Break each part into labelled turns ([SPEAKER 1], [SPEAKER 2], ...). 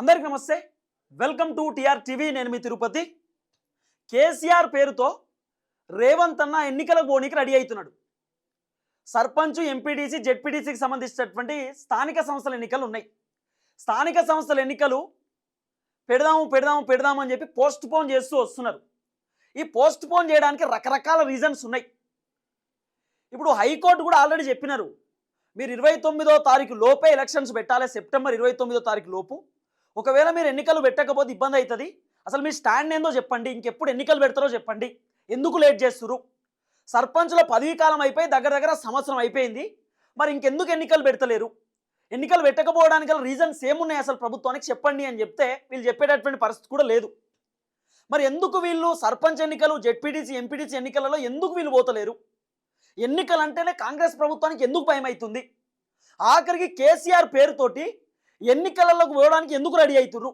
[SPEAKER 1] అందరికి నమస్తే. Welcome to TR TV. నేను మీ తిరుపతి. కేసీఆర్ పేరుతో రేవంత్ అన్న ఎన్నికల పోనీకి రెడీ అవుతున్నాడు. సర్పంచ్ ఎంపీటీసీ జెడ్పీటీసీకి సంబంధించినటువంటి స్థానిక సంస్థల ఎన్నికలు ఉన్నాయి. స్థానిక సంస్థల ఎన్నికలు పెడదాము పెడదాము పెడదాము అని చెప్పి పోస్ట్ పోన్ చేస్తూ వస్తున్నారు. ఈ పోస్ట్ పోన్ చేయడానికి రకరకాల రీజన్స్ ఉన్నాయి. ఇప్పుడు హైకోర్టు కూడా ఆల్రెడీ చెప్పినారు. మీరు ఇరవై తొమ్మిదో తారీఖు లోపే ఎలక్షన్స్ పెట్టాలి సెప్టెంబర్ ఇరవై తొమ్మిదో తారీఖు లోపు. ఒకవేళ మీరు ఎన్నికలు పెట్టకపోతే ఇబ్బంది అవుతుంది. అసలు మీ స్టాండ్ ఏందో చెప్పండి. ఇంకెప్పుడు ఎన్నికలు పెడతారో చెప్పండి. ఎందుకు లేట్ చేస్తురు సర్పంచ్ల పదవీ కాలం అయిపోయి దగ్గర దగ్గర సంవత్సరం అయిపోయింది. మరి ఇంకెందుకు ఎన్నికలు పెడతలేరు? ఎన్నికలు పెట్టకపోవడానికి గల రీజన్స్ ఏమున్నాయి అసలు ప్రభుత్వానికి? చెప్పండి అని చెప్తే వీళ్ళు చెప్పేటటువంటి పరిస్థితి కూడా లేదు. మరి ఎందుకు వీళ్ళు సర్పంచ్ ఎన్నికలు జెడ్పీటీసీ ఎంపీటీసీ ఎన్నికలలో ఎందుకు వీళ్ళు పోతలేరు? ఎన్నికలు అంటేనే కాంగ్రెస్ ప్రభుత్వానికి ఎందుకు భయం అవుతుంది ఆఖరికి కేసీఆర్ పేరుతోటి ఎన్నికలలోకి పోవడానికి ఎందుకు రెడీ అవుతుర్రు?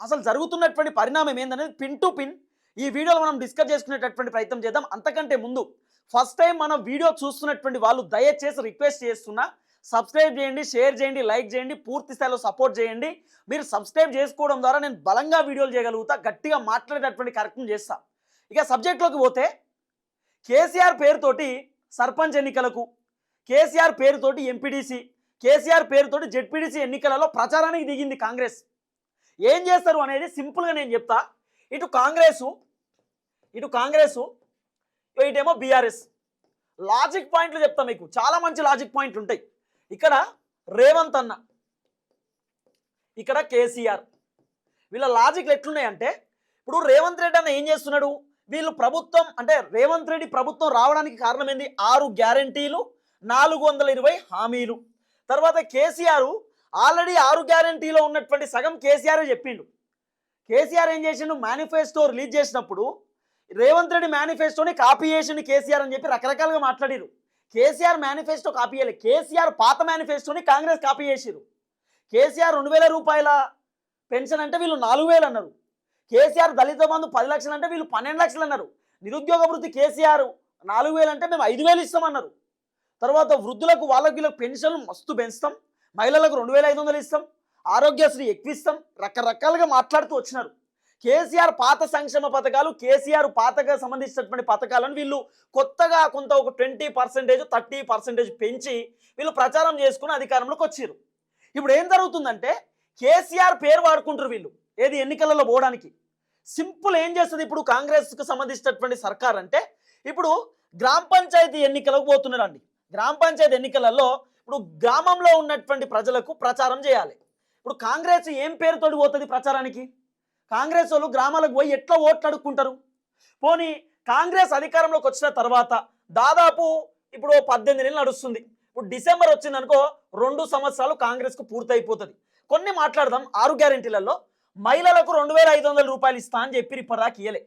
[SPEAKER 1] అసలు జరుగుతున్నటువంటి పరిణామం ఏందనేది పిన్ టు పిన్ ఈ వీడియోలో మనం డిస్కస్ చేసుకునేటటువంటి ప్రయత్నం చేద్దాం. అంతకంటే ముందు ఫస్ట్ టైం మనం వీడియో చూస్తున్నటువంటి వాళ్ళు దయచేసి రిక్వెస్ట్ చేస్తున్నా సబ్స్క్రైబ్ చేయండి షేర్ చేయండి లైక్ చేయండి పూర్తి స్థాయిలో సపోర్ట్ చేయండి. మీరు సబ్స్క్రైబ్ చేసుకోవడం ద్వారా నేను బలంగా వీడియోలు చేయగలుగుతా గట్టిగా మాట్లాడేటటువంటి కార్యక్రమం చేస్తా. ఇక సబ్జెక్ట్లోకి పోతే కేసీఆర్ పేరుతోటి సర్పంచ్ ఎన్నికలకు కేసీఆర్ పేరుతోటి ఎంపీడీసీ కేసీఆర్ పేరుతోటి జెడ్పీడీసీ ఎన్నికలలో ప్రచారానికి దిగింది కాంగ్రెస్. ఏం చేస్తారు అనేది సింపుల్గా నేను చెప్తా. ఇటు కాంగ్రెసు ఇటు కాంగ్రెసు ఇటేమో బీఆర్ఎస్. లాజిక్ పాయింట్లు చెప్తా మీకు. చాలా మంచి లాజిక్ పాయింట్లు ఉంటాయి. ఇక్కడ రేవంత్ అన్న ఇక్కడ కేసీఆర్. వీళ్ళ లాజిక్లు ఎట్లున్నాయంటే ఇప్పుడు రేవంత్ రెడ్డి అన్న ఏం చేస్తున్నాడు? వీళ్ళు ప్రభుత్వం అంటే రేవంత్ రెడ్డి ప్రభుత్వం రావడానికి కారణం ఏంది? ఆరు గ్యారంటీలు నాలుగు వందల ఇరవై హామీలు. తర్వాత కేసీఆర్ ఆల్రెడీ ఆరు గ్యారంటీలో ఉన్నటువంటి సగం కేసీఆర్ చెప్పిండు. కేసీఆర్ ఏం చేసిండు? మేనిఫెస్టో రిలీజ్ చేసినప్పుడు రేవంత్ రెడ్డి మేనిఫెస్టోని కాపీ చేసిండు కేసీఆర్ అని చెప్పి రకరకాలుగా మాట్లాడిరు కేసీఆర్ మేనిఫెస్టో కాపీ చేయలేదు కేసీఆర్ పాత మేనిఫెస్టోని కాంగ్రెస్ కాపీ చేసిరు కేసీఆర్ రెండు వేల రూపాయల పెన్షన్ అంటే వీళ్ళు నాలుగు వేలు అన్నారు. కేసీఆర్ దళిత బంధు పది లక్షలు అంటే వీళ్ళు పన్నెండు లక్షలు అన్నారు. నిరుద్యోగ వృత్తి కేసీఆర్ నాలుగు వేలు అంటే మేము ఐదు వేలు ఇస్తామన్నారు. తర్వాత వృద్ధులకు వాళ్ళకి వీళ్ళకి పెన్షన్లు మస్తు పెంచుతాం. మహిళలకు రెండు వేల ఐదు వందలు ఇస్తాం. ఆరోగ్యశ్రీ ఎక్కువ ఇస్తాం రకరకాలుగా మాట్లాడుతూ వచ్చినారు. కేసీఆర్ పాత సంక్షేమ పథకాలు కేసీఆర్ పాతగా సంబంధించినటువంటి పథకాలను వీళ్ళు కొత్తగా కొంత ఒక ట్వంటీ పర్సెంటేజ్ థర్టీ పర్సెంటేజ్ పెంచి వీళ్ళు ప్రచారం చేసుకుని అధికారంలోకి వచ్చారు ఇప్పుడు ఏం జరుగుతుందంటే కేసీఆర్ పేరు వాడుకుంటారు వీళ్ళు ఏది ఎన్నికలలో పోవడానికి. సింపుల్ ఏం చేస్తుంది ఇప్పుడు కాంగ్రెస్కు సంబంధించినటువంటి సర్కార్ అంటే ఇప్పుడు గ్రామ పంచాయతీ ఎన్నికలకు పోతున్నారండి. గ్రామ పంచాయతీ ఎన్నికలలో ఇప్పుడు గ్రామంలో ఉన్నటువంటి ప్రజలకు ప్రచారం చేయాలి. ఇప్పుడు కాంగ్రెస్ ఏం పేరుతోటి పోతుంది ప్రచారానికి? కాంగ్రెస్ వాళ్ళు గ్రామాలకు పోయి ఎట్లా ఓట్లు అడుక్కుంటారు పోనీ కాంగ్రెస్ అధికారంలోకి వచ్చిన తర్వాత దాదాపు ఇప్పుడు ఓ పద్దెనిమిది నెలలు నడుస్తుంది. ఇప్పుడు డిసెంబర్ వచ్చిందనుకో రెండు సంవత్సరాలు కాంగ్రెస్కు పూర్తయిపోతుంది. కొన్ని మాట్లాడదాం. ఆరు గ్యారంటీలలో మహిళలకు రెండు వేల ఐదు వందల రూపాయలు ఇస్తా అని చెప్పి ఇప్పటిదాకా ఇయ్యలే.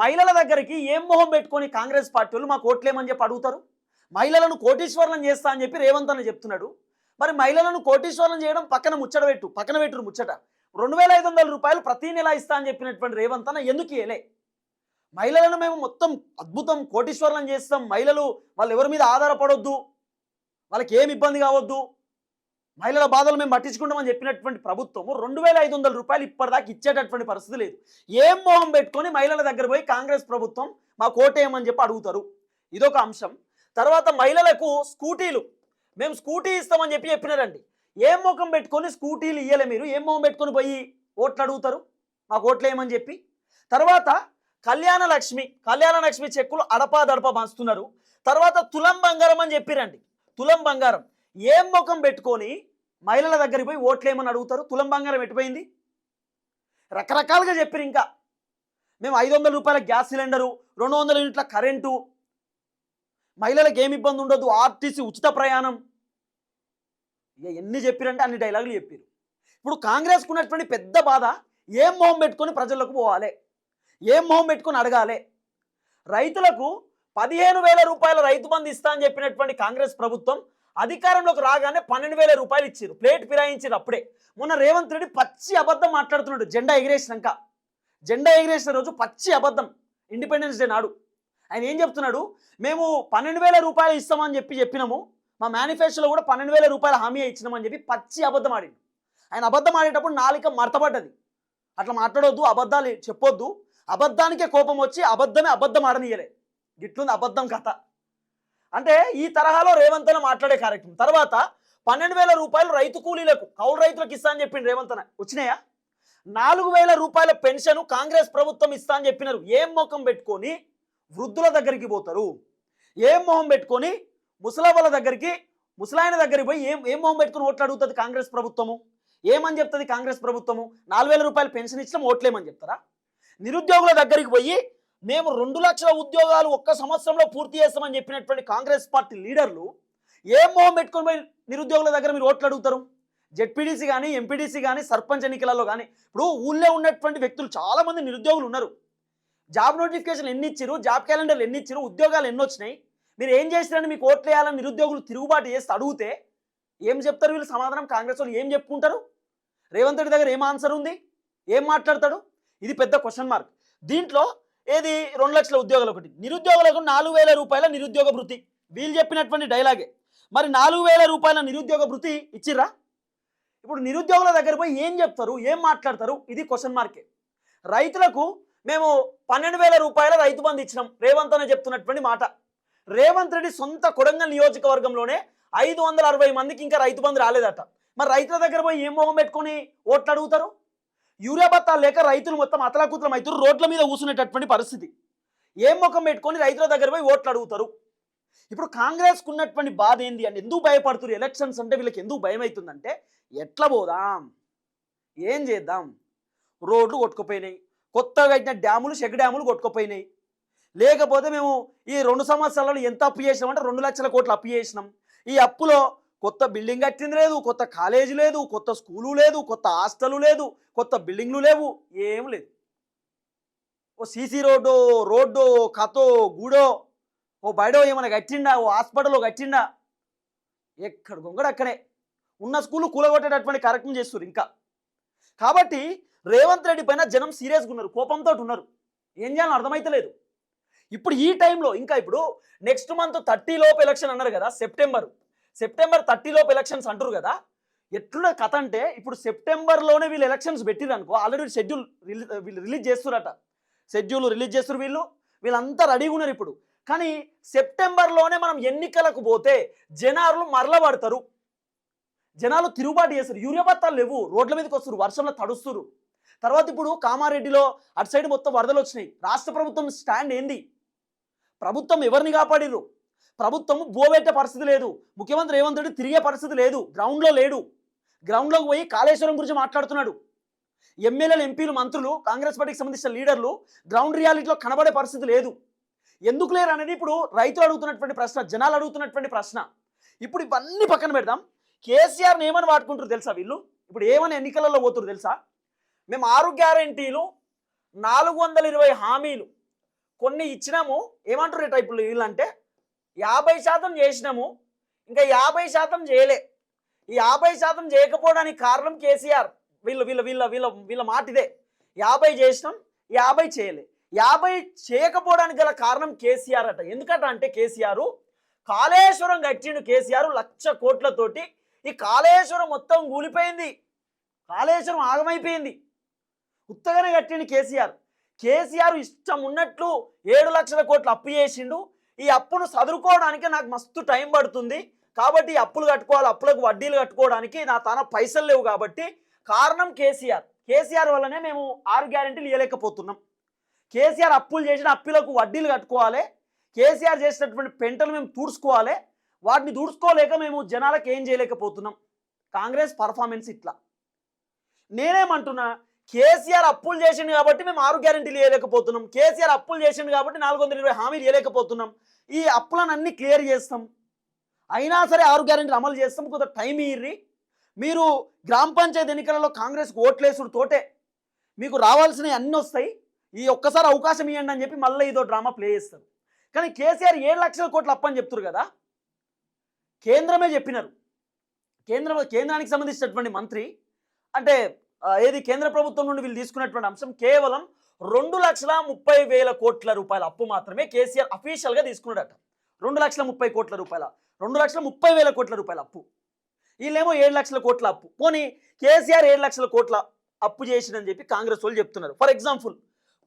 [SPEAKER 1] మహిళల దగ్గరికి ఏం మొహం పెట్టుకొని కాంగ్రెస్ పార్టీ వాళ్ళు మాకు ఓట్లేమని చెప్పి అడుగుతారు? మహిళలను కోటీశ్వరులను చేస్తా అని చెప్పి రేవంత్ అన్న చెప్తున్నాడు. మరి మహిళలను కోటీశ్వరులను చేయడం పక్కన ముచ్చట పెట్టు పక్కన పెట్టురు ముచ్చట. రెండు వేల ఐదు వందల రూపాయలు ప్రతి నెల ఇస్తా అని చెప్పినటువంటి రేవంత్ అన్న ఎందుకు ఇయలే మహిళలను మేము మొత్తం అద్భుతం కోటీశ్వరులను చేస్తాం. మహిళలు వాళ్ళు ఎవరి మీద ఆధారపడొద్దు. వాళ్ళకి ఏమి ఇబ్బంది కావద్దు. మహిళల బాధలు మేము పట్టించుకుంటామని చెప్పినటువంటి ప్రభుత్వము రెండు వేల ఐదు వందల రూపాయలు ఇప్పటిదాకా ఇచ్చేటటువంటి పరిస్థితి లేదు. ఏం మోహం పెట్టుకొని మహిళల దగ్గర పోయి కాంగ్రెస్ ప్రభుత్వం మా కోటేయమని చెప్పి అడుగుతారు. ఇదొక అంశం. తర్వాత మహిళలకు స్కూటీలు. మేము స్కూటీ ఇస్తామని చెప్పి చెప్పినారండి. ఏం ముఖం పెట్టుకొని స్కూటీలు ఇయ్యలే మీరు? ఏం మొఖం పెట్టుకొని పోయి ఓట్లు అడుగుతారు? మాకు ఓట్లు వేయమని చెప్పి? తర్వాత కళ్యాణ లక్ష్మి కళ్యాణ లక్ష్మి చెక్కులు అడపా దడప పంచుతున్నారు. తర్వాత తులం బంగారం అని చెప్పిరండి. తులం బంగారం. ఏం ముఖం పెట్టుకొని మహిళల దగ్గరికి పోయి ఓట్లేమని అడుగుతారు? తులం బంగారం ఎట్టిపోయింది రకరకాలుగా చెప్పారు ఇంకా. మేము ఐదు వందల రూపాయల గ్యాస్ సిలిండరు రెండు వందల యూనిట్ల కరెంటు మహిళలకు ఏమి ఇబ్బంది ఉండదు. ఆర్టీసీ ఉచిత ప్రయాణం. ఇక ఎన్ని చెప్పిరంటే అన్ని డైలాగులు చెప్పారు. ఇప్పుడు కాంగ్రెస్కు ఉన్నటువంటి పెద్ద బాధ ఏం మొహం పెట్టుకొని ప్రజలకు పోవాలి? ఏం మొహం పెట్టుకొని అడగాలి? రైతులకు పదిహేను వేల రూపాయల రైతు బంధు ఇస్తా అని చెప్పినటువంటి కాంగ్రెస్ ప్రభుత్వం అధికారంలోకి రాగానే పన్నెండు వేల రూపాయలు ఇచ్చారు. ప్లేట్ ఫిరాయించారు అప్పుడే. మొన్న రేవంత్ రెడ్డి పచ్చి అబద్ధం మాట్లాడుతున్నాడు. జెండా ఎగిరేసినాక. జెండా ఎగిరేసిన రోజు పచ్చి అబద్ధం. ఇండిపెండెన్స్ డే నాడు. ఆయన ఏం చెప్తున్నాడు? మేము పన్నెండు వేల రూపాయలు ఇస్తామని చెప్పి చెప్పినాము. మా మేనిఫెస్టోలో కూడా పన్నెండు వేల రూపాయల హామీ ఇచ్చినామని చెప్పి పచ్చి అబద్ధం ఆడిండు. ఆయన అబద్ధం ఆడేటప్పుడు నాలిక మర్తపడ్డది అట్లా మాట్లాడొద్దు అబద్ధాలు చెప్పొద్దు. అబద్ధానికే కోపం వచ్చి అబద్ధమే అబద్ధం ఆడనీయలే. గిట్లుంది అబద్ధం కథ. అంటే ఈ తరహాలో రేవంత్ అన్న మాట్లాడే కార్యక్రమం. తర్వాత పన్నెండు వేల రూపాయలు రైతు కూలీలకు కౌలు రైతులకు ఇస్తా అని చెప్పిండు రేవంత్ అన్న. వచ్చినాయా? నాలుగు వేల రూపాయల పెన్షన్ కాంగ్రెస్ ప్రభుత్వం ఇస్తా అని చెప్పినారు. ఏం ముఖం పెట్టుకొని? వృద్ధుల దగ్గరికి పోతారు. ఏం మొహం పెట్టుకొని ముసలవ్వల దగ్గరికి ముసలాయన దగ్గరికి పోయి ఏం ఏం మొహం పెట్టుకుని ఓట్లు అడుగుతుంది కాంగ్రెస్ ప్రభుత్వము? ఏమని చెప్తుంది కాంగ్రెస్ ప్రభుత్వము? నాలుగు వేల రూపాయలు పెన్షన్ ఇచ్చడం ఓట్లేమని చెప్తారా? నిరుద్యోగుల దగ్గరికి పోయి మేము రెండు లక్షల ఉద్యోగాలు ఒక్క సంవత్సరంలో పూర్తి చేస్తామని చెప్పినటువంటి కాంగ్రెస్ పార్టీ లీడర్లు ఏం మొహం పెట్టుకుని పోయి నిరుద్యోగుల దగ్గర మీరు ఓట్లు అడుగుతారు? జెడ్పీడీసీ కానీ ఎంపీడీసీ కానీ సర్పంచ్ ఎన్నికలలో కానీ ఇప్పుడు ఊళ్ళో ఉన్నటువంటి వ్యక్తులు చాలామంది నిరుద్యోగులు ఉన్నారు. జాబ్ నోటిఫికేషన్ ఎన్ని ఇచ్చారు జాబ్ క్యాలెండర్లు ఎన్ని ఇచ్చారు ఉద్యోగాలు ఎన్ని వచ్చినాయి మీరు ఏం చేస్తారని మీకు ఓట్లు వేయాలని నిరుద్యోగులు తిరుగుబాటు చేస్తే అడిగితే ఏం చెప్తారు వీళ్ళు సమాధానం? కాంగ్రెస్ వాళ్ళు ఏం చెప్పుకుంటారు? రేవంత్ రెడ్డి దగ్గర ఏం ఆన్సర్ ఉంది? ఏం మాట్లాడతాడు? ఇది పెద్ద క్వశ్చన్ మార్క్. దీంట్లో ఏది? రెండు లక్షల ఉద్యోగాలు ఒకటి. నిరుద్యోగులకు నాలుగు వేల రూపాయల నిరుద్యోగ భృతి. వీళ్ళు చెప్పినటువంటి డైలాగే. మరి నాలుగు వేల రూపాయల నిరుద్యోగ భృతి ఇచ్చిర్రా? ఇప్పుడు నిరుద్యోగుల దగ్గర పోయి ఏం చెప్తారు? ఏం మాట్లాడతారు? ఇది క్వశ్చన్ మార్కే. రైతులకు మేము పన్నెండు వేల రూపాయల రైతు బంధు ఇచ్చినాం. రేవంత్ అనే చెప్తున్నటువంటి మాట. రేవంత్ రెడ్డి సొంత కొడంగల్ నియోజకవర్గంలోనే ఐదు వందల అరవై మందికి ఇంకా రైతు బంధు రాలేదట. మరి రైతుల దగ్గర పోయి ఏం మొహం పెట్టుకొని ఓట్లు అడుగుతారు? యూరియా బత్తాలు లేక రైతులు మొత్తం అతలాకుతలం అవుతారు రోడ్ల మీద కూసునేటటువంటి పరిస్థితి. ఏం ముఖం పెట్టుకొని రైతుల దగ్గర పోయి ఓట్లు అడుగుతారు? ఇప్పుడు కాంగ్రెస్కు ఉన్నటువంటి బాధ ఏంది అని ఎందుకు భయపడుతున్నారు ఎలక్షన్స్ అంటే వీళ్ళకి ఎందుకు భయం అవుతుందంటే ఎట్లా పోదాం? ఏం చేద్దాం? రోడ్లు కొట్టుకుపోయినాయి. కొత్తగా కట్టిన డ్యాములు షెగ్ డ్యాములు కొట్టుకుపోయినాయి. లేకపోతే మేము ఈ రెండు సంవత్సరాలలో ఎంత అప్పు చేసినాం అంటే రెండు లక్షల కోట్లు అప్పు చేసినాం. ఈ అప్పులో కొత్త బిల్డింగ్ కట్టింది లేదు కొత్త కాలేజీ లేదు కొత్త స్కూలు లేదు కొత్త హాస్టలు లేదు కొత్త బిల్డింగ్లు లేవు ఏం లేదు. ఓ సీసీ రోడ్డు రోడ్డు కతో గూడో ఓ బయడో ఏమైనా కట్టిండా ఓ హాస్పిటల్లో కట్టిండా? ఎక్కడ గొంగడు అక్కడే. ఉన్న స్కూల్ కూలగొట్టేటటువంటి కార్యక్రమం చేస్తారు ఇంకా. కాబట్టి రేవంత్ రెడ్డి పైన జనం సీరియస్గా ఉన్నారు కోపంతో ఉన్నారు. ఏం చేయాలని అర్థమైతలేదు. ఇప్పుడు ఈ టైంలో ఇంకా ఇప్పుడు నెక్స్ట్ మంత్ థర్టీ లోపు ఎలక్షన్ అన్నారు కదా సెప్టెంబర్. సెప్టెంబర్ థర్టీ లోపు ఎలక్షన్స్ అంటారు కదా ఎట్లున్న కథ అంటే ఇప్పుడు సెప్టెంబర్లోనే వీళ్ళు ఎలక్షన్స్ పెట్టిరనుకో ఆల్రెడీ షెడ్యూల్ వీళ్ళు రిలీజ్ చేస్తురట షెడ్యూల్ రిలీజ్ చేస్తారు వీళ్ళు వీళ్ళంతా రెడీగా ఉన్నారు ఇప్పుడు. కానీ సెప్టెంబర్లోనే మనం ఎన్నికలకు పోతే జనాలు మరల పడతారు. జనాలు తిరుగుబాటు చేస్తారు. యూరియా బత్తాలు లేవు. రోడ్ల మీదకి వస్తారు వర్షంలో తడుస్తారు తర్వాత ఇప్పుడు కామారెడ్డిలో అటు సైడ్ మొత్తం వరదలు వచ్చినాయి. రాష్ట్ర ప్రభుత్వం స్టాండ్ ఏంది? ప్రభుత్వం ఎవరిని కాపాడిరు ప్రభుత్వం బోబెట్టే పరిస్థితి లేదు. ముఖ్యమంత్రి రేవంత్ రెడ్డి తిరిగే పరిస్థితి లేదు. గ్రౌండ్లో లేడు. గ్రౌండ్లోకి పోయి కాళేశ్వరం గురించి మాట్లాడుతున్నాడు. ఎమ్మెల్యేలు ఎంపీలు మంత్రులు కాంగ్రెస్ పార్టీకి సంబంధించిన లీడర్లు గ్రౌండ్ రియాలిటీలో కనబడే పరిస్థితి లేదు. ఎందుకు లేరు అనేది ఇప్పుడు రైతులు అడుగుతున్నటువంటి ప్రశ్న జనాలు అడుగుతున్నటువంటి ప్రశ్న. ఇప్పుడు ఇవన్నీ పక్కన పెడదాం. కేసీఆర్ని ఏమని వాడుకుంటారు తెలుసా వీళ్ళు? ఇప్పుడు ఏమని ఎన్నికలలో పోతురు తెలుసా? మేము ఆరు గ్యారంటీలు నాలుగు వందల ఇరవై హామీలు కొన్ని ఇచ్చినాము. ఏమంటారు ఈ వీళ్ళంటే యాభై శాతం చేసినాము ఇంకా యాభై శాతం చేయలే. ఈ యాభై శాతం చేయకపోవడానికి కారణం కేసీఆర్. వీళ్ళు వీళ్ళ వీళ్ళ వీళ్ళ వీళ్ళ మాట ఇదే. యాభై చేసినాం యాభై చేయలే. యాభై చేయకపోవడానికి గల కారణం కేసీఆర్ అట. ఎందుకట అంటే కేసీఆర్ కాళేశ్వరం కట్టిండు కేసీఆర్ లక్ష కోట్లతోటి. ఈ కాళేశ్వరం మొత్తం కూలిపోయింది. కాళేశ్వరం ఆగమైపోయింది. ఉత్తగానే కట్టిండు కేసీఆర్. కేసీఆర్ ఇష్టం ఉన్నట్లు ఏడు లక్షల కోట్లు అప్పు చేసిండు. ఈ అప్పును చదువుకోవడానికి నాకు మస్తు టైం పడుతుంది. కాబట్టి ఈ అప్పులు కట్టుకోవాలి అప్పులకు వడ్డీలు కట్టుకోవడానికి నా తన పైసలు లేవు కాబట్టి కారణం కేసీఆర్. కేసీఆర్ వల్లనే మేము ఆరు గ్యారెంటీలు ఇవ్వలేకపోతున్నాం కేసీఆర్ అప్పులు చేసిన అప్పులకు వడ్డీలు కట్టుకోవాలి. కేసీఆర్ చేసినటువంటి పెంటలు మేము తూడ్చుకోవాలి. వాటిని దూడ్చుకోలేక మేము జనాలకు ఏం చేయలేకపోతున్నాం. కాంగ్రెస్ పర్ఫార్మెన్స్ ఇట్లా. నేనేమంటున్నా కేసీఆర్ అప్పులు చేసిండు కాబట్టి మేము ఆరు గ్యారెంటీలు ఇవ్వలేకపోతున్నాం కేసీఆర్ అప్పులు చేసిండు కాబట్టి నాలుగు వందల ఇరవై హామీలు ఇవ్వలేకపోతున్నాం ఈ అప్పులను అన్ని క్లియర్ చేస్తాం. అయినా సరే ఆరు గ్యారెంటీలు అమలు చేస్తాం. కొంత టైం ఇర్రి మీరు గ్రామ పంచాయతీ ఎన్నికలలో కాంగ్రెస్కి ఓట్లేసుడు తోటే మీకు రావాల్సినవి అన్నీ వస్తాయి. ఈ ఒక్కసారి అవకాశం ఇవ్వండి అని చెప్పి మళ్ళీ ఇదో డ్రామా ప్లే చేస్తారు. కానీ కేసీఆర్ ఏడు లక్షల కోట్లు అప్పని చెప్తున్నారు కదా? కేంద్రమే చెప్పినారు. కేంద్రం కేంద్రానికి సంబంధించినటువంటి మంత్రి అంటే ఏది కేంద్ర ప్రభుత్వం నుండి వీళ్ళు తీసుకున్నటువంటి అంశం కేవలం రెండు లక్షల ముప్పై వేల కోట్ల రూపాయల అప్పు మాత్రమే కేసీఆర్ అఫీషియల్గా తీసుకున్నాడట. రెండు లక్షల ముప్పై కోట్ల రూపాయల రెండు లక్షల ముప్పై వేల కోట్ల రూపాయల అప్పు. వీళ్ళేమో ఏడు లక్షల కోట్ల అప్పు. పోనీ కేసీఆర్ ఏడు లక్షల కోట్ల అప్పు చేసిందని చెప్పి కాంగ్రెస్ వాళ్ళు చెప్తున్నారు. ఫర్ ఎగ్జాంపుల్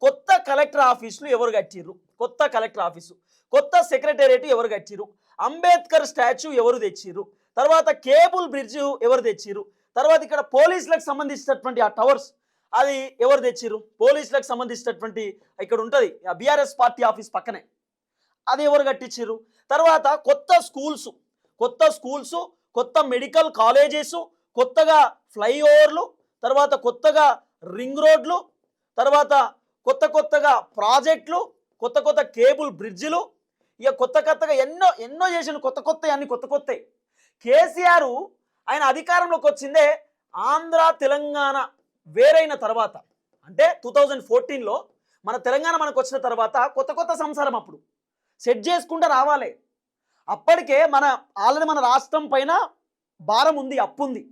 [SPEAKER 1] కొత్త కలెక్టర్ ఆఫీసులు ఎవరు కట్టిర్రు? కొత్త కలెక్టర్ ఆఫీసు కొత్త సెక్రటేరియట్ ఎవరు కట్టిర్రు? అంబేద్కర్ స్టాచ్యూ ఎవరు తెచ్చిర్రు? తర్వాత కేబుల్ బ్రిడ్జ్ ఎవరు తెచ్చిర్రు? తర్వాత ఇక్కడ పోలీసులకు సంబంధించినటువంటి ఆ టవర్స్ అది ఎవరు తెచ్చిర్రు? పోలీసులకు సంబంధించినటువంటి ఇక్కడ ఉంటుంది బీఆర్ఎస్ పార్టీ ఆఫీస్ పక్కనే. అది ఎవరు కట్టించారు తర్వాత కొత్త స్కూల్స్ కొత్త స్కూల్స్ కొత్త మెడికల్ కాలేజెస్ కొత్తగా ఫ్లైఓవర్లు తర్వాత కొత్తగా రింగ్ రోడ్లు తర్వాత కొత్త కొత్తగా ప్రాజెక్టులు కొత్త కొత్త కేబుల్ బ్రిడ్జిలు ఇక కొత్త కొత్తగా ఎన్నో ఎన్నో చేసిన కొత్త కొత్త అన్ని కొత్త కొత్త కేసీఆర్ ఆయన అధికారంలోకి వచ్చిందే ఆంధ్ర తెలంగాణ వేరైన తర్వాత. అంటే టూ థౌజండ్ ఫోర్టీన్లో మన తెలంగాణ మనకు వచ్చిన తర్వాత కొత్త కొత్త సంసారం అప్పుడు. సెట్ చేసుకుంటూ రావాలి. అప్పటికే మన ఆల్రెడీ మన రాష్ట్రం పైన భారం ఉంది అప్పు ఉంది.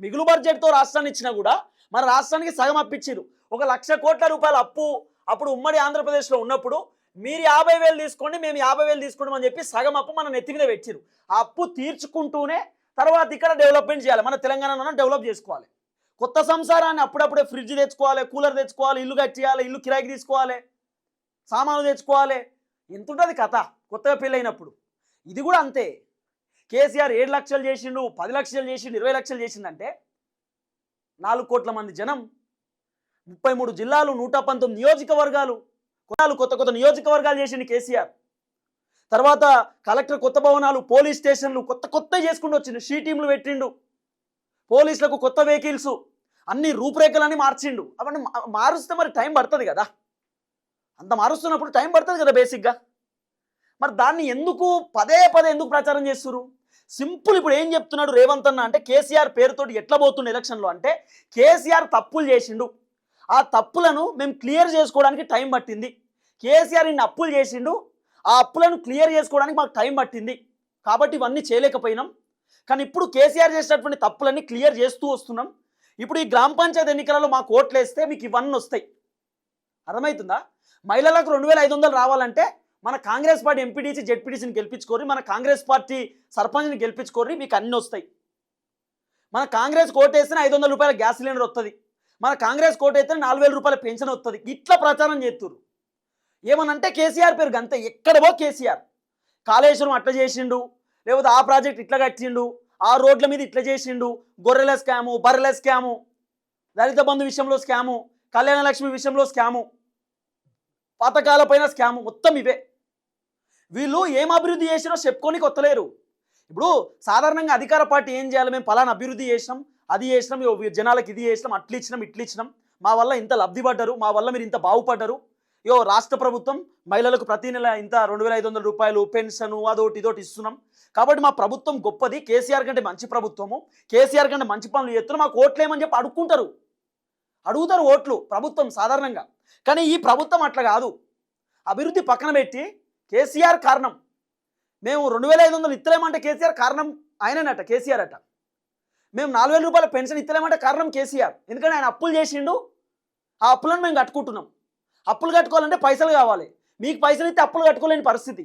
[SPEAKER 1] మిగులు బడ్జెట్తో రాష్ట్రాన్ని ఇచ్చినా కూడా మన రాష్ట్రానికి సగం అప్పిచ్చారు ఒక లక్ష కోట్ల రూపాయల అప్పు అప్పుడు ఉమ్మడి ఆంధ్రప్రదేశ్లో ఉన్నప్పుడు మీరు యాభై వేలు తీసుకోండి మేము యాభై వేలు తీసుకుంటామని చెప్పి సగం అప్పు మన నెత్తి మీద పెట్టిరు ఆ అప్పు తీర్చుకుంటూనే తర్వాత ఇక్కడ డెవలప్మెంట్ చేయాలి. మన తెలంగాణలో డెవలప్ చేసుకోవాలి. కొత్త సంసారాన్ని అప్పుడప్పుడే ఫ్రిడ్జ్ తెచ్చుకోవాలి కూలర్ తెచ్చుకోవాలి ఇల్లు కట్టేయాలి ఇల్లు కిరాయికి తీసుకోవాలి సామాన్లు తెచ్చుకోవాలి. ఎంత ఉంటుంది కథ? కొత్తగా పెళ్ళైనప్పుడు. ఇది కూడా అంతే. కేసీఆర్ ఏడు లక్షలు చేసిండు పది లక్షలు చేసిండు ఇరవై లక్షలు చేసిండంటే నాలుగు కోట్ల మంది జనం ముప్పై మూడు జిల్లాలు నూట పంతొమ్మిది నియోజకవర్గాలు కొత్త కొత్త కొత్త నియోజకవర్గాలు చేసిండు కేసీఆర్. తర్వాత కలెక్టర్ కొత్త భవనాలు పోలీస్ స్టేషన్లు కొత్త కొత్త చేసుకుంటూ వచ్చిండు. షీ టీంలు పెట్టిండు. పోలీసులకు కొత్త వెహికల్స్ అన్ని రూపురేఖలన్నీ మార్చిండు. అవన్నీ మారుస్తే మరి టైం పడుతుంది కదా. అంత మారుస్తున్నప్పుడు టైం పడుతుంది కదా బేసిక్గా. మరి దాన్ని ఎందుకు పదే పదే ఎందుకు ప్రచారం చేస్తున్నారు సింపుల్ ఇప్పుడు ఏం చెప్తున్నాడు రేవంత్ అన్న అంటే కేసీఆర్ పేరుతోటి ఎట్లా పోతుండే ఎలక్షన్లో అంటే కేసీఆర్ తప్పులు చేసిండు. ఆ తప్పులను మేము క్లియర్ చేసుకోవడానికి టైం పట్టింది. కేసీఆర్ ఇన్ని అప్పులు చేసిండు. ఆ అప్పులను క్లియర్ చేసుకోవడానికి మాకు టైం పట్టింది. కాబట్టి ఇవన్నీ చేయలేకపోయినాం. కానీ ఇప్పుడు కేసీఆర్ చేసినటువంటి తప్పులన్నీ క్లియర్ చేస్తూ వస్తున్నాం. ఇప్పుడు ఈ గ్రామ పంచాయతీ ఎన్నికలలో మాకు ఓట్లు వేస్తే మీకు ఇవన్నీ వస్తాయి. అర్థమవుతుందా? మహిళలకు రెండు వేల ఐదు వందలు రావాలంటే మన కాంగ్రెస్ పార్టీ ఎంపీటీసీ జెడ్పీటీసీని గెలిపించుకోరు మన కాంగ్రెస్ పార్టీ సర్పంచ్ని గెలిపించుకోరి మీకు అన్నీ వస్తాయి. మన కాంగ్రెస్ కోటేస్తేనే ఐదు వందల రూపాయల గ్యాస్ సిలిండర్ వస్తుంది మన కాంగ్రెస్ కోటేస్తే నాలుగు వేల రూపాయల పెన్షన్ వస్తుంది ఇట్లా ప్రచారం చేస్తున్నారు ఏమనంటే కేసీఆర్ పేరు గంతే ఎక్కడవో కేసీఆర్. కాళేశ్వరం అట్లా చేసిండు లేకపోతే ఆ ప్రాజెక్ట్ ఇట్లా కట్టిండు ఆ రోడ్ల మీద ఇట్లా చేసిండు గొర్రెల స్కాము బర్రెల స్కాము దళిత బంధు విషయంలో స్కాము కళ్యాణ లక్ష్మి విషయంలో స్కాము పథకాల పైన స్కాము మొత్తం ఇవే. వీళ్ళు ఏం అభివృద్ధి చేసినో చెప్పుకొని కొత్తలేరు ఇప్పుడు సాధారణంగా అధికార పార్టీ ఏం చేయాలి? మేము ఫలానా అభివృద్ధి చేసినాం అది చేసినాం జనాలకు ఇది చేసినాం అట్లా ఇచ్చినాం ఇట్లా ఇచ్చినాం మా వల్ల ఇంత లబ్ధి పడ్డారు మా వల్ల మీరు ఇంత బాగుపడ్డారు. యో రాష్ట్ర ప్రభుత్వం మహిళలకు ప్రతి నెల ఇంత రెండు వేల ఐదు వందల రూపాయలు పెన్షన్ అదోటి ఇదోటి ఇస్తున్నాం. కాబట్టి మా ప్రభుత్వం గొప్పది. కేసీఆర్ కంటే మంచి ప్రభుత్వము. కేసీఆర్ కంటే మంచి పనులు చేస్తున్నాం మాకు ఓట్లేమని చెప్పి అడుక్కుంటారు. అడుగుతారు ఓట్లు ప్రభుత్వం సాధారణంగా. కానీ ఈ ప్రభుత్వం అట్లా కాదు. అభివృద్ధి పక్కన పెట్టి కేసీఆర్ కారణం. మేము రెండు వేల ఐదు వందలు ఇత్తలేమంటే కేసీఆర్ కారణం ఆయననట కేసీఆర్ అట. మేము నాలుగు వేల రూపాయల పెన్షన్ ఇత్తలేమంటే కారణం కేసీఆర్. ఎందుకంటే ఆయన అప్పులు చేసిండు. ఆ అప్పులను మేము కట్టుకుంటున్నాం. అప్పులు కట్టుకోవాలంటే పైసలు కావాలి. మీకు పైసలు ఇస్తే అప్పులు కట్టుకోలేని పరిస్థితి.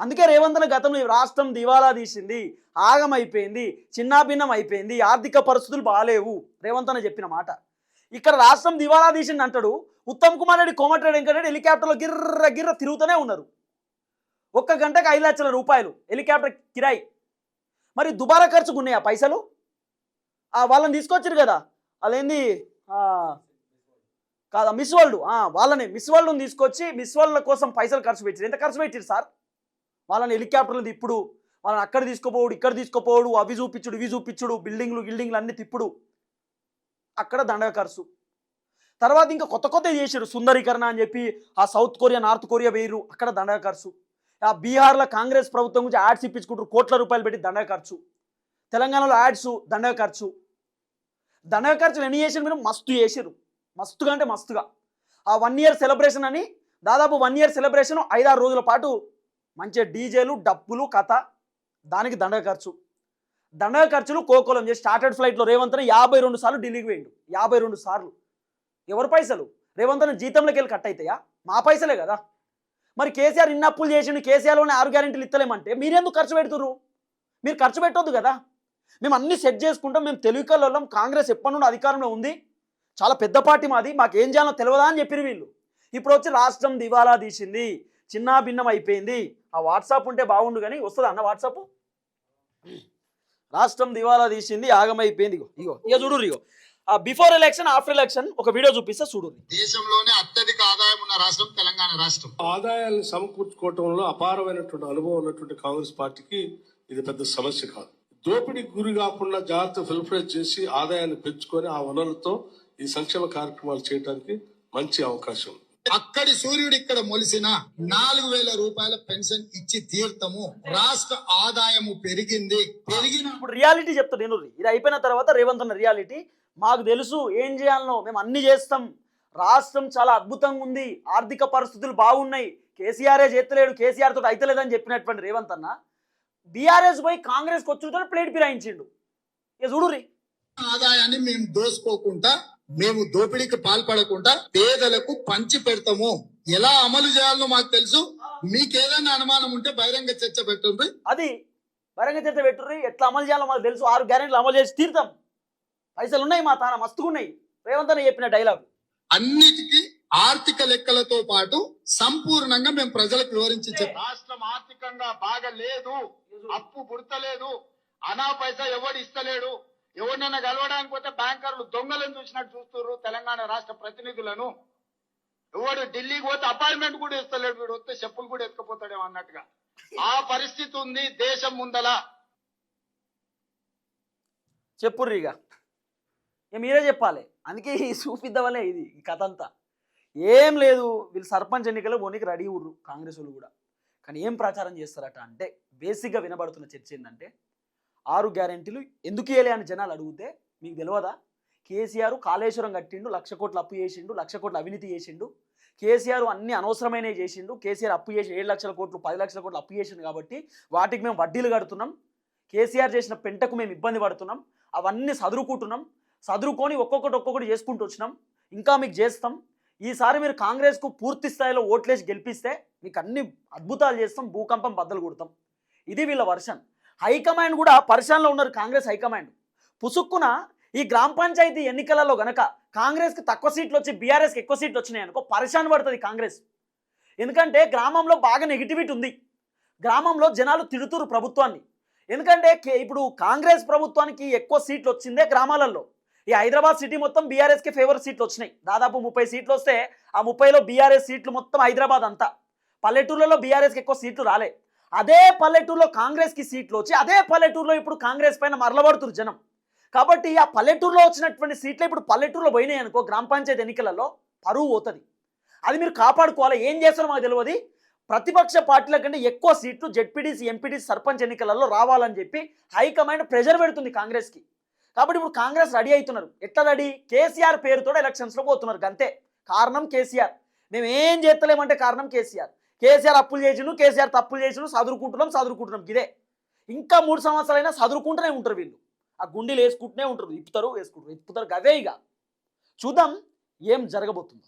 [SPEAKER 1] అందుకే రేవంతన గతంలో రాష్ట్రం దివాలా తీసింది. ఆగమైపోయింది. చిన్నాభిన్నం అయిపోయింది. ఆర్థిక పరిస్థితులు బాగాలేవు రేవంతన చెప్పిన మాట. ఇక్కడ రాష్ట్రం దివాలా తీసింది అంటాడు. ఉత్తమ్ కుమార్ రెడ్డి కోమటిరెడ్డి వెంకటరెడ్డి హెలికాప్టర్లో గిర్ర గిర్ర తిరుగుతూనే ఉన్నారు. ఒక్క గంటకు ఐదు లక్షల రూపాయలు హెలికాప్టర్ కిరాయి. మరి దుబారా ఖర్చుకు ఉన్నాయా పైసలు? వాళ్ళని తీసుకొచ్చారు కదా. అదేంది? కాదా? Miss world. వాళ్ళని మిస్ వరల్డ్ని తీసుకొచ్చి మిస్ వరల్డ్ కోసం పైసలు ఖర్చు పెట్టారు. ఎంత ఖర్చు పెట్టారు సార్? వాళ్ళని హెలికాప్టర్లు తిప్పుడు వాళ్ళని అక్కడ తీసుకుపోవుడు ఇక్కడ తీసుకుపోవుడు అవి చూపించుడు ఇవి చూపించుడు బిల్డింగ్లు గిల్డింగ్లు అన్ని తిప్పుడు. అక్కడ దండగ ఖర్చు. తర్వాత ఇంకా కొత్త కొత్త చేశారు సుందరీకరణ అని చెప్పి ఆ సౌత్ కొరియా నార్త్ కొరియా వేయరు అక్కడ దండగ ఖర్చు. ఆ బీహార్లో కాంగ్రెస్ ప్రభుత్వం గురించి యాడ్స్ ఇప్పించుకుంటారు కోట్ల రూపాయలు పెట్టి దండగ ఖర్చు. తెలంగాణలో యాడ్స్ దండగ ఖర్చు. దండగ ఖర్చులు ఎన్ని చేసారు మీరు? మస్తు చేసారు మస్తుగా అంటే మస్తుగా. ఆ వన్ ఇయర్ సెలబ్రేషన్ అని దాదాపు వన్ ఇయర్ సెలబ్రేషన్ ఐదారు రోజుల పాటు మంచిగా డీజేలు డప్పులు కథ దానికి దండగ ఖర్చు. దండగ ఖర్చులు కోకోలం చేసి స్టార్టెడ్ ఫ్లైట్లో రేవంత్ యాభై రెండు సార్లు ఢిల్లీకి వేయండు. యాభై రెండు సార్లు. ఎవరి పైసలు? రేవంత్ జీతంలోకి వెళ్ళి కట్ అవుతాయా మా పైసలే కదా. మరి కేసీఆర్ ఇన్ని అప్పులు చేసిండు కేసీఆర్లోనే ఆరు గ్యారెంటీలు ఇస్తలేమంటే మీరెందుకు ఖర్చు పెడుతుర్రు? మీరు ఖర్చు పెట్టొద్దు కదా. మేము అన్ని సెట్ చేసుకుంటాం మేము తెలుగు వాళ్ళం కాంగ్రెస్ ఎప్పటి నుండి అధికారంలో ఉంది. చాలా పెద్ద పార్టీ మాది మాకు ఏం చేయాలో తెలియదా అని చెప్పిరు వీళ్ళు. ఇప్పుడు వచ్చి రాష్ట్రం దివాలా తీసింది చిన్న భిన్నం అయిపోయింది. ఆ వాట్సాప్ ఉంటే బాగుండు కానీ వస్తుంది అన్న వాట్సాప్? రాష్ట్రం దివాలా తీసింది ఆగమైపోయింది. ఇగో ఇగో ఇక చూడు ఇగో. బిఫోర్ ఎలక్షన్ ఆఫ్టర్ ఎలక్షన్ ఒక వీడియో చూపిస్తే చూడు
[SPEAKER 2] దేశంలోనే అత్యధిక ఆదాయం ఉన్న రాష్ట్రం తెలంగాణ రాష్ట్రం.
[SPEAKER 3] ఆదాయాన్ని సమకూర్చుకోవటంలో అపారమైనటువంటి అనుభవం ఉన్నటువంటి కాంగ్రెస్ పార్టీకి ఇది పెద్ద సమస్య కాదు. దోపిడీకి గురి కాకుండా జాగ్రత్త ఫిల్ఫరేజ్ చేసి ఆదాయాన్ని పెంచుకొని ఆ వనరులతో ఈ సంక్షేమ కార్యక్రమాలు చేయడానికి మంచి అవకాశం ఉంది.
[SPEAKER 2] అక్కడి సూర్యుడు ఇక్కడ మొలిసిన నాలుగు వేల రూపాయల పెన్షన్ ఇచ్చి తీర్థము రాష్ట్ర ఆదాయము పెరిగింది. పెరిగిన
[SPEAKER 1] ఇప్పుడు రియాలిటీ చెప్తా నేను. ఇది అయిపోయిన తర్వాత రేవంత్ అన్న రియాలిటీ. మాకు తెలుసు ఏం చేయాలనో మేము అన్ని చేస్తాం. రాష్ట్రం చాలా అద్భుతంగా ఉంది. ఆర్థిక పరిస్థితులు బాగున్నాయి. కేసీఆరే చేస్తలేడు కేసీఆర్ తోటి అయితలేదని చెప్పినటువంటి రేవంత్ అన్న. బీఆర్ఎస్ పోయి కాంగ్రెస్కి వచ్చి ప్లేట్ ఫిరాయించిండు ఇక చూడుర్రి.
[SPEAKER 2] ఆదాయాన్ని మేము దోసుకోకుండా మేము దోపిడీకి పాల్పడకుండా పేదలకు పంచి పెడతాము. ఎలా అమలు చేయాలో మాకు తెలుసు. మీకు ఏదైనా అనుమానం ఉంటే బహిరంగ చర్చ పెట్టండి.
[SPEAKER 1] అది వరంగ చర్చ పెట్టుర్రి. ఎట్లా అమలు చేయాలో మాకు తెలుసు. ఆరు గ్యారెంటీలు అమలు చేసి తీరుతాం. పైసలు ఉన్నాయి మా తాన మస్తుగా ఉన్నాయి రేవంత్ అన్న చెప్పిన డైలాగ్
[SPEAKER 2] అన్నిటికీ ఆర్థిక లెక్కలతో పాటు సంపూర్ణంగా మేము ప్రజలకు వివరించి చెప్పాం
[SPEAKER 4] రాష్ట్రం ఆర్థికంగా బాగా లేదు. అప్పు పుడతలేదు. అనా పైసా ఎవడు ఇస్తలేడు. ఎవరినైనా కలవడానికి పోతే బ్యాంకర్లు దొంగలను చూసినట్టు చూస్తున్నారు తెలంగాణ రాష్ట్ర ప్రతినిధులను. ఎవడు ఢిల్లీకి పోతే అపాయింట్మెంట్ కూడా ఇస్తలేడు వీడు వస్తే చెప్పులు కూడా ఎత్తుకపోతాడేమో అన్నట్టుగా. ఆ పరిస్థితి ఉంది దేశం ముందల.
[SPEAKER 1] చెప్పుర్రి ఇక. ఇక మీరే చెప్పాలి. అందుకే ఈ ఇది ఈ కథ అంతా ఏం లేదు వీళ్ళు సర్పంచ్ ఎన్నికలు పోనీకి రెడీ ఉర్రు కాంగ్రెస్ వాళ్ళు కూడా. కానీ ఏం ప్రచారం చేస్తారట అంటే బేసిక్గా వినబడుతున్న చర్చ ఏంటంటే ఆరు గ్యారెంటీలు ఎందుకు వేయలే అని జనాలు అడిగితే మీకు తెలియదా? కేసీఆర్ కాళేశ్వరం కట్టిండు లక్ష కోట్లు అప్పు చేసిండు లక్ష కోట్లు అవినీతి చేసిండు. కేసీఆర్ అన్ని అనవసరమైనవి చేసిండు. కేసీఆర్ అప్పు చేసి ఏడు లక్షల కోట్లు పది లక్షల కోట్లు అప్పు చేసిండు కాబట్టి వాటికి మేము వడ్డీలు కడుతున్నాం. కేసీఆర్ చేసిన పెంటకు మేము ఇబ్బంది పడుతున్నాం. అవన్నీ చదురుకుంటున్నాం చదురుకొని ఒక్కొక్కటి ఒక్కొక్కటి చేసుకుంటూ వచ్చినాం. ఇంకా మీకు చేస్తాం. ఈసారి మీరు కాంగ్రెస్కు పూర్తి స్థాయిలో ఓట్లేసి గెలిపిస్తే మీకు అన్ని అద్భుతాలు చేస్తాం. భూకంపం బద్దలు కొడతాం. ఇది వీళ్ళ వర్షన్. హైకమాండ్ కూడా పరిశాలలో ఉన్నారు కాంగ్రెస్ హైకమాండ్. పుసుక్కున ఈ గ్రామ పంచాయతీ ఎన్నికలలో గనక కాంగ్రెస్కి తక్కువ సీట్లు వచ్చి బీఆర్ఎస్కి ఎక్కువ సీట్లు వచ్చినాయి అనుకో పరిశాన్ పడుతుంది కాంగ్రెస్. ఎందుకంటే గ్రామంలో బాగా నెగిటివిటీ ఉంది. గ్రామంలో జనాలు తిడుతురు ప్రభుత్వాన్ని. ఎందుకంటే ఇప్పుడు కాంగ్రెస్ ప్రభుత్వానికి ఎక్కువ సీట్లు వచ్చిందే గ్రామాలలో. ఈ హైదరాబాద్ సిటీ మొత్తం బీఆర్ఎస్కి ఫేవర్ సీట్లు వచ్చినాయి. దాదాపు ముప్పై సీట్లు వస్తే ఆ ముప్పైలో బీఆర్ఎస్ సీట్లు మొత్తం హైదరాబాద్ అంతా. పల్లెటూర్లలో బీఆర్ఎస్కి ఎక్కువ సీట్లు రాలే. అదే పల్లెటూరులో కాంగ్రెస్కి సీట్లు వచ్చి అదే పల్లెటూరులో ఇప్పుడు కాంగ్రెస్ పైన మరలబడుతురు జనం. కాబట్టి ఆ పల్లెటూరులో వచ్చినటువంటి సీట్లు ఇప్పుడు పల్లెటూరులో పోయినాయి అనుకో గ్రామ పంచాయతీ ఎన్నికలలో పరువు పోతుంది. అది మీరు కాపాడుకోవాలి. ఏం చేస్తారో మాకు తెలియదు ప్రతిపక్ష పార్టీల కంటే ఎక్కువ సీట్లు జెడ్పీటీసీ ఎంపీటీసీ సర్పంచ్ ఎన్నికలలో రావాలని చెప్పి హైకమాండ్ ప్రెజర్ పెడుతుంది కాంగ్రెస్కి. కాబట్టి ఇప్పుడు కాంగ్రెస్ రెడీ అవుతున్నారు. ఎట్లా రెడీ? కేసీఆర్ పేరుతో ఎలక్షన్స్లో పోతున్నారు. అంతే కారణం కేసీఆర్. మేము ఏం చేస్తలేమంటే కారణం కేసీఆర్. కేసీఆర్ అప్పులు చేసిండు కేసీఆర్ తప్పులు చేసిండు చదువుకుంటున్నాం చదువుకుంటున్నాం ఇదే. ఇంకా మూడు సంవత్సరాలైనా చదువుకుంటూనే ఉంటారు వీళ్ళు. ఆ గుండెలు వేసుకుంటూనే ఉంటారు ఇప్పుతారు వేసుకుంటారు ఇప్పుతారు గవే ఇక. చూద్దాం ఏం జరగబోతుందో.